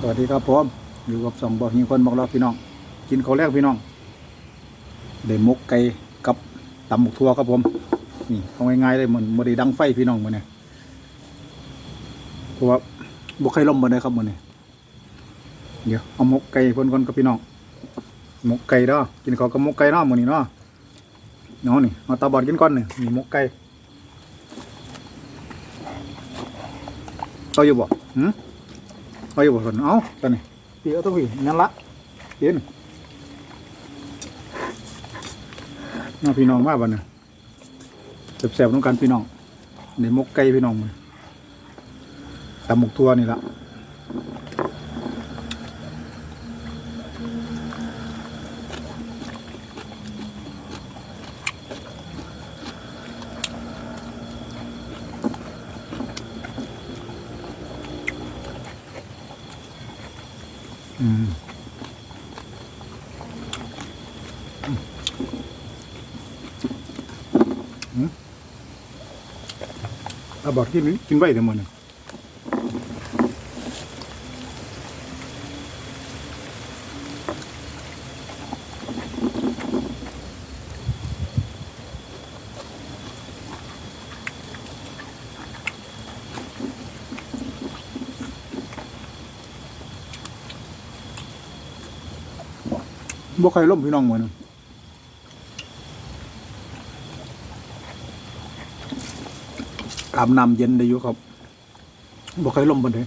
สวัสดีครับผมอยู่กับสองบอกหิงคนบอกเราพี่น้อง กินข้าวแรกพี่น้องได้มกไก่กับตำหมกทั่วครับผมนี่เอาง่ายๆเลยเหมือนบไดีดังไฟพี่น้องมือเนี่ยเพราะว่าบกไข่ล่มมาเลยครับมือเนี่ยเดี๋ยวเอาหมกไก่พ่นก่อนกับพี่น้องหมกไก่เด้อกินข้าวกับหมกไก่เนาะมือนี้เนาะเนาะนี่เอาตาบอดกินก่อนนี่นี่หมกไก่เอาอยู่บ่หืม เออยู่บ่สนเอาตอนนี้พี่เอาตัวผีนั่นละเย็นน้าพี่น้องมาบ้านน่ะแสบๆต้องการพี่น้องในมกไก่พี่น้องมันตำหมกทัวนี่ละ อืมเอาบอกกินกินไว้เดี๋ยวมัน บ่ใครล่มพี่น้องมันอาบน้ำเย็นได้อยู่ครับบ่ใครล่มบนเด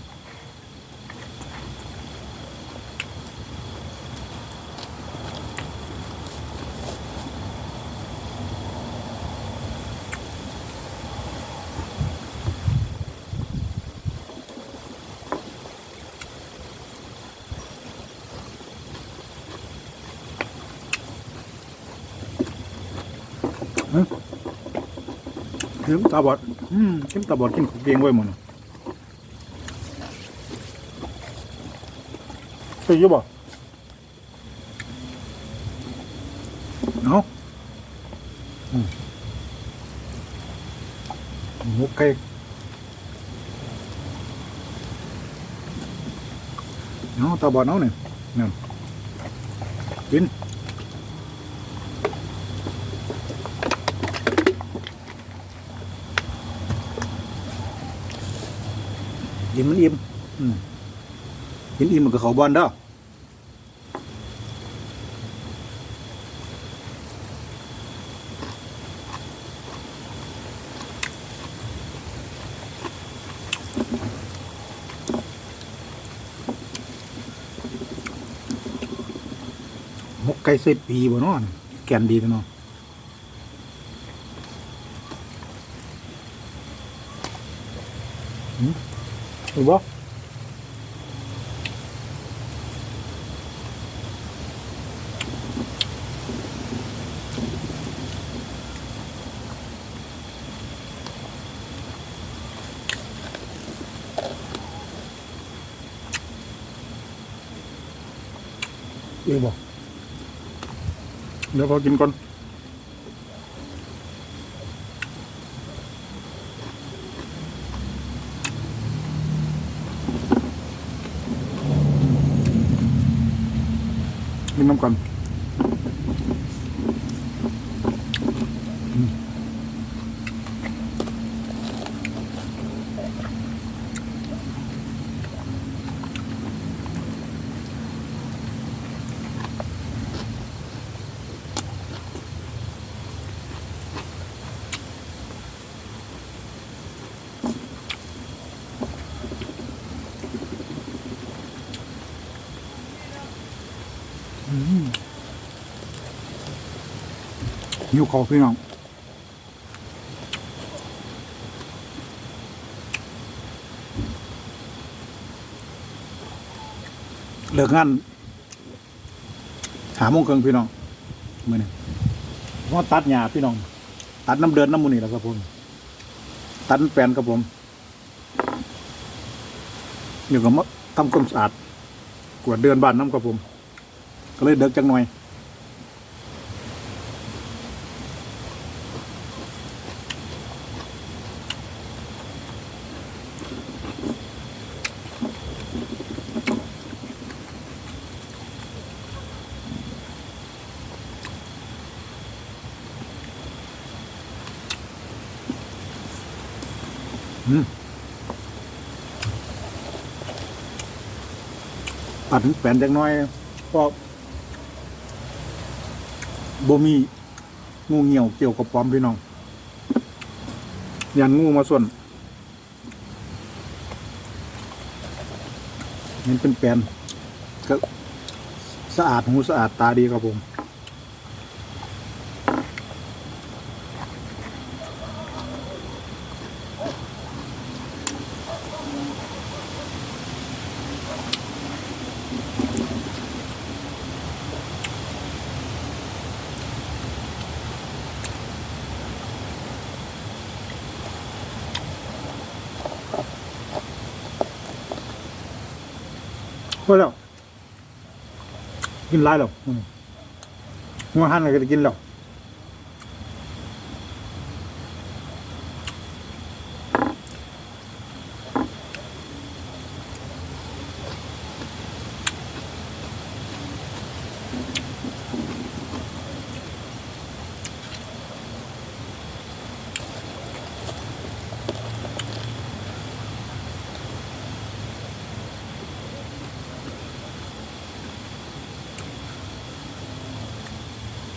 เข้มตาบอดอืมเข้มตาบอดกินของเกงไว้หมดน่ะใช่อยังบ่เอาอืมหมกไก่เอาะตาบอดเอาะเนี่ยเนั่นกิน อิ่มมันอิ่มอืมกินอิ่มมันก็เขาบอลเด้อหมกไก่เสร็จปีบ่เนาะแกนดีเนาะ ถูกบ่เออบอ กเดี๋ยวพอกินก่อนกินน้ำกัน หิวขอพี่น้องเลิกงานหาโมงครึ่งพี่น้องมื่อนี้เพราะตัดหญ้าพี่น้อง ตัดน้ำเดินน้ำมูนี่แหละครับผม ตัดแปลนครับผมเดี๋ยวก็มาทำความสะอาดกวาดเดือนบ้านน้ำครับผม ก็เลยเด็กจังหน่อย ปัดแผ่นจังน้อยพอ บ่มีงูเหี่ยวเกี่ยวกับความพี่น้องยันงูมาส่วนนี่เป็นแปลนก็สะอาดหูสะอาดตาดีครับผม พอแล้วกินไรหรอกหัวหันอะไรก็จะกินแล้ว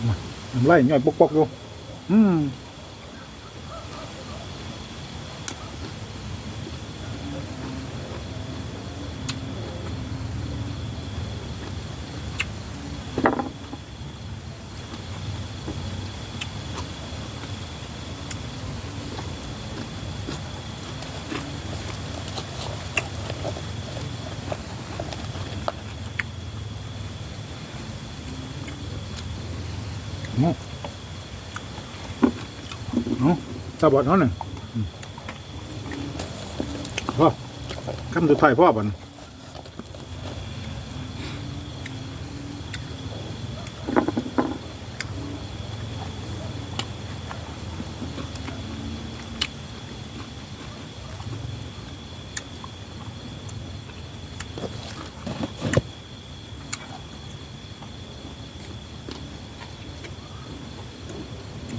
น้ำไหลย่อยปกๆอยู่อืม เอาตาบอดเขาหนึ่งพ่อคำสุดท้ายพ่อบ่น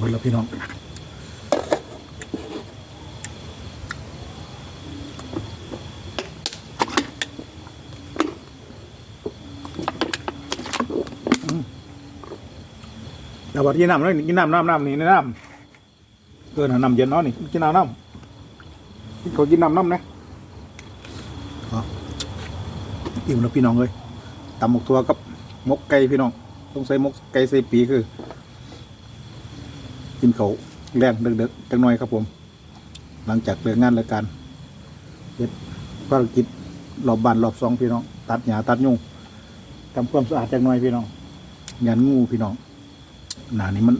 บิดแล้วพี่น้องแต่ว่ากินน้ำเลยกินน้ำน้ำน้ำนี่น้ำเกินหาน้ำเย็นเนาะนี่กินน้ำน้ำเขากินน้ำน้ำนะอ๋ออิ่มแล้วพี่น้องเลยตำหมกตัวกับหมกไก่พี่น้อง ต้องใส่หมกไก่ใส่ปีคือ กินเขาแรงเด็กๆจังหน่อยครับผม หลังจากเลิกงานเลิกการเฮ็ดภารกิจรอบบ้านรอบสองพี่น้อง ตัดหญ้าตัดยุงทำความสะอาดจังหน่อยพี่น้องยันงูพี่น้องหนานี้มัน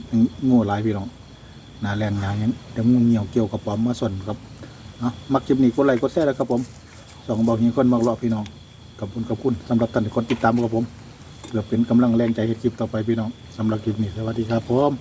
ง่หลายพี่น้องหนาแรงหนาอยังแต่งูเหนียวเกี่ยวกับปอมมาส่วนครับเนาะมักคลิปนี้กดไลค์กดแชร์แล้วครับผมสองบอกเฮียคนบอกรอพี่น้องขอบคุณขอบคุณสำหรับท่านที่คนติดตามครับผมเพื่อเป็นกำลังแรงใจให้คลิปต่อไปพี่น้องสำหรับคลิปนี้สวัสดีครับผม